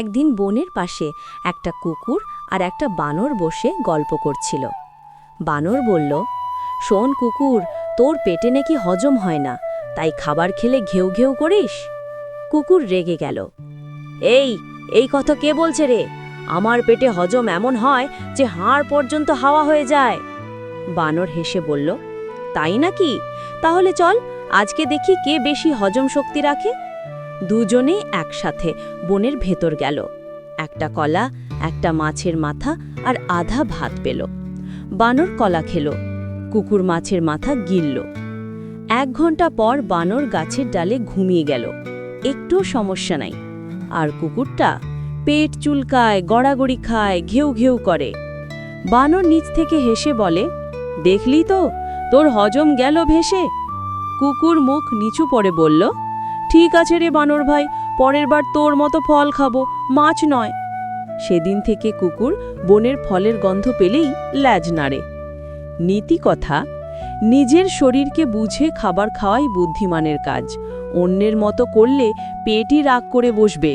একদিন বনের পাশে একটা কুকুর আর একটা বানর বসে গল্প করছিল। বানর বলল, শোন কুকুর, তোর পেটে নাকি হজম হয় না, তাই খাবার খেলে ঘেউ ঘেউ করিস? কুকুর রেগে গেল, এই এই কথা কে বলছে রে? আমার পেটে হজম এমন হয় যে হাড় পর্যন্ত হাওয়া হয়ে যায়। বানর হেসে বলল, তাই নাকি? তাহলে চল, আজকে দেখি কে বেশি হজম শক্তি রাখে দুজনেই একসাথে বনের ভেতর গেল। একটা কলা, একটা মাছের মাথা আর আধা ভাত পেল। বানর কলা খেল, কুকুর মাছের মাথা গিলল। এক ঘণ্টা পর বানর গাছের ডালে ঘুমিয়ে গেল। একটুও সমস্যা নাই। আর কুকুরটা পেট চুলকায়, গড়াগড়ি খায়, ঘেউ ঘেউ করে। বানর নিচ থেকে হেসে বলে, দেখলি তো, তোর হজম গেল ভেসে? কুকুর মুখ নিচু পড়ে বলল ঠিক আছে রে বানর ভাই, পরের বার তোর মতো ফল খাব, মাছ নয়। সেদিন থেকে কুকুর বনের ফলের গন্ধ পেলেই ল্যাজ নাড়ে। নীতি কথা নিজের শরীরকে বুঝে খাবার খাওয়াই বুদ্ধিমানের কাজ, অন্যের মতো করলে পেটই রাগ করে বসবে।